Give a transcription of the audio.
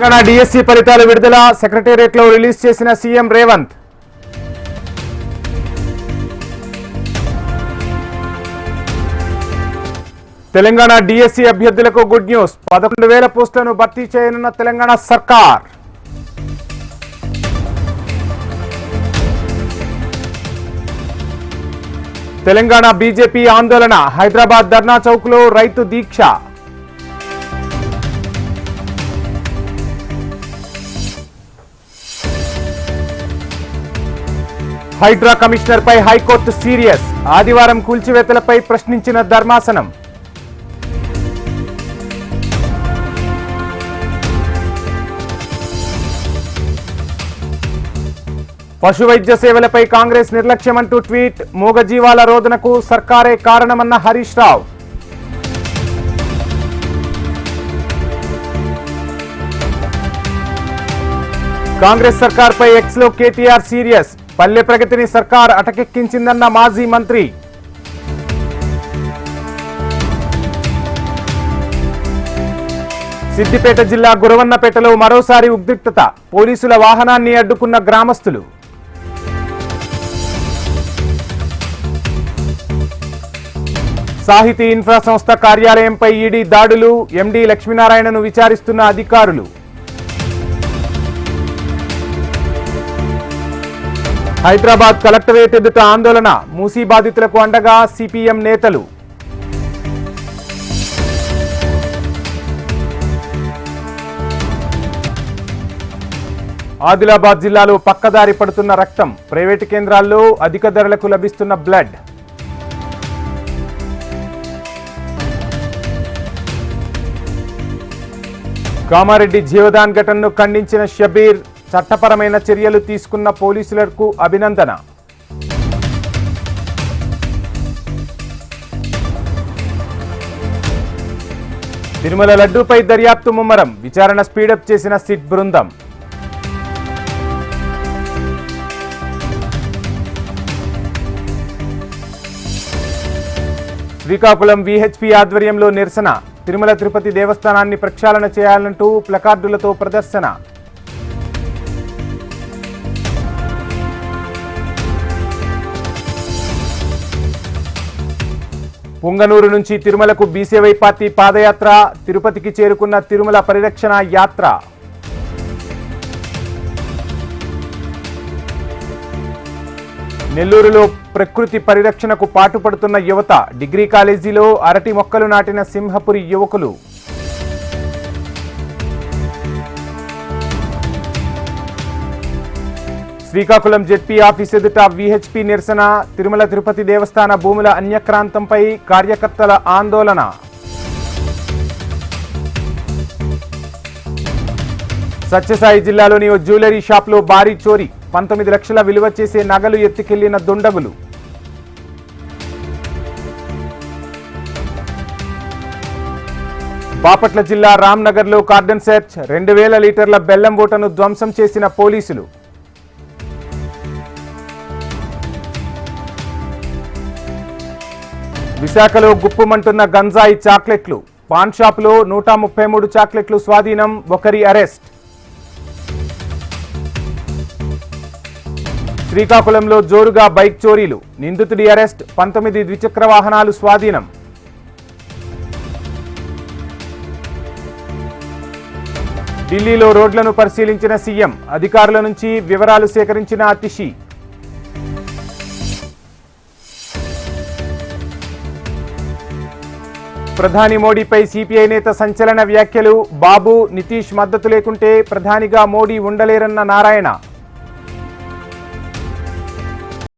Telangana DSC ఫలితాల విడుదల సెక్రటేరియట్లో రిలీజ్ చేసిన సీఎం రేవంత్. తెలంగాణ డిఎస్సి అభ్యర్థులకు గుడ్ న్యూస్. పదకొండు వేల పోస్టులను భర్తీ చేయనున్న తెలంగాణ సర్కార్. తెలంగాణ బీజేపీ ఆందోళన. హైదరాబాద్ ధర్నా చౌక్లో రైతు దీక్ష. హైడ్రా కమిషనర్ పై హైకోర్టు సీరియస్. ఆదివారం కూల్చివేతలపై ప్రశ్నించిన ధర్మాసనం. పశు వైద్య సేవలపై కాంగ్రెస్ నిర్లక్ష్యమంటూ ట్వీట్ మూగజీవాల రోదనకు సర్కారే కారణమన్న హరీష్ రావు. కాంగ్రెస్ సర్కార్పై ఎక్స్లో కేటీఆర్ సీరియస్. పల్లె ప్రగతిని సర్కార్ అటకెక్కించిందన్న మాజీ మంత్రి. సిద్దిపేట జిల్లా గురవన్నపేటలో మరోసారి ఉద్రిక్తత. పోలీసుల వాహనాన్ని అడ్డుకున్న గ్రామస్తులు. సాహితీ ఇన్ఫ్రా సంస్థ కార్యాలయంపై ఈడీ దాడులు ఎండీ లక్ష్మీనారాయణను విచారిస్తున్న అధికారులు. హైదరాబాద్ కలెక్టరేట్ ఎదుట ఆందోళన. మూసీ బాధితులకు అండగా సిపిఎం నేతలు. ఆదిలాబాద్ జిల్లాలో పక్కదారి పడుతున్న రక్తం. ప్రైవేటు కేంద్రాల్లో అధిక ధరలకు లభిస్తున్న బ్లడ్. కామారెడ్డి జీవదాన్ ఘటనను ఖండించిన షబీర్ చట్టపరమైన చర్యలు తీసుకున్న పోలీసులకు అభినందన. తిరుమల లడ్డూపై దర్యాప్తు ముమ్మరం. విచారణ స్పీడప్ చేసిన సిట్ బృందం. శ్రీకాకుళం విహెచ్పి ఆధ్వర్యంలో నిరసన. తిరుమల తిరుపతి దేవస్థానాన్ని ప్రక్షాళన చేయాలంటూ ప్లకార్డులతో ప్రదర్శన. పుంగనూరు నుంచి తిరుమలకు బీసీవై పార్టీ పాదయాత్ర తిరుపతికి చేరుకున్న తిరుమల పరిరక్షణ యాత్ర. నెల్లూరులో ప్రకృతి పరిరక్షణకు పాటుపడుతున్న యువత డిగ్రీ కాలేజీలో అరటి మొక్కలు నాటిన సింహపురి యువకులు. శ్రీకాకుళం జెడ్పీ ఆఫీస్ ఎదుట విహెచ్పి నిరసన తిరుమల తిరుపతి దేవస్థాన భూముల అన్యక్రాంతంపై కార్యకర్తల ఆందోళన. సత్యసాయి జిల్లాలోని ఓ జ్యువెలరీ షాప్లో భారీ చోరీ పంతొమ్మిది లక్షల విలువ చేసే నగలు ఎత్తుకెళ్ళిన దుండగులు. బాపట్ల జిల్లా రామ్నగర్లో కార్డన్ సెర్చ్ రెండు వేల లీటర్ల బెల్లం బూటను ధ్వంసం చేసిన పోలీసులు. విశాఖలో గుప్పుమంటున్న గంజాయి చాక్లెట్లు. పాన్ షాపులో నూట ముప్పై మూడు చాక్లెట్లు స్వాధీనం ఒకరి అరెస్ట్. శ్రీకాకుళంలో జోరుగా బైక్ చోరీలు. నిందితుడి అరెస్ట్ పంతొమ్మిది ద్విచక్ర వాహనాలు స్వాధీనం. ఢిల్లీలో రోడ్లను పరిశీలించిన సీఎం అధికారుల నుంచి వివరాలు సేకరించిన అతిషి. ప్రధాని మోడీపై సిపిఐ నేత సంచలన వ్యాఖ్యలు బాబు నితీష్ మద్దతు లేకుంటే ప్రధానిగా మోడీ ఉండలేరన్న నారాయణ.